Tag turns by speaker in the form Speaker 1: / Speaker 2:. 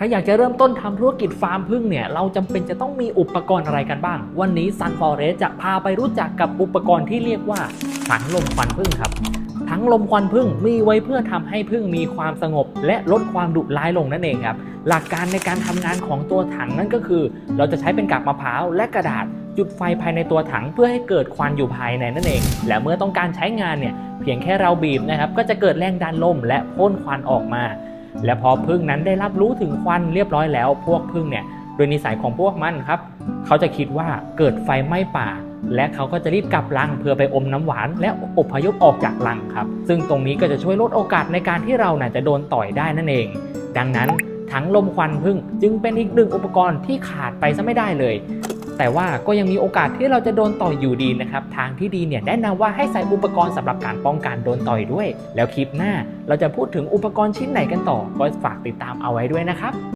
Speaker 1: ถ้าอยากจะเริ่มต้นทำธุรกิจฟาร์มพึ่งเนี่ย เราจำเป็นจะต้องมีอุปกรณ์อะไรกันบ้าง วันนี้ Sun Forest จะพาไปรู้จักกับอุปกรณ์ที่เรียกว่าถังลมควันพึ่งครับถังลมควันพึ่งมีไว้เพื่อทำให้พึ่งมีความสงบ และลดความดุร้ายลงนั่นเองครับ หลักการในการทำงานของตัวถังนั่นก็คือ เราจะใช้เป็นกากมะพร้าวและกระดาษ จุดไฟภายในตัวถังเพื่อให้เกิดควันอยู่ภายในนั่นเอง และเมื่อต้องการใช้งานเนี่ยเพียงแค่เราบีบนะครับก็จะเกิดแรงดันลมและพ่นควันออกมา และพอพึ่งนั้นได้รับรู้ถึงควันเรียบร้อยแล้ว พวกพึ่งเนี่ยโดยนิสัยของพวกมันครับ เขาจะคิดว่าเกิดไฟไหม้ป่า และเขาก็จะรีบกลับรังเพื่อไปอมน้ำหวาน และอพยพออกจากรังครับ ซึ่งตรงนี้ก็จะช่วยลดโอกาสในการที่เราน่ะจะโดนต่อยได้นั่นเอง ดังนั้นถังลมควันพึ่งจึงเป็นอีกหนึ่งอุปกรณ์ที่ขาดไปซะไม่ได้เลย แต่ว่าก็ยังมีโอกาสที่เราจะโดนต่อยอยู่ดีนะครับ ทางที่ดีเนี่ยแนะนำว่าให้ใส่อุปกรณ์สำหรับการป้องกันโดนต่อยด้วย แล้วคลิปหน้าเราจะพูดถึงอุปกรณ์ชิ้นไหนกันต่อก็ฝากติดตามเอาไว้ด้วยนะครับ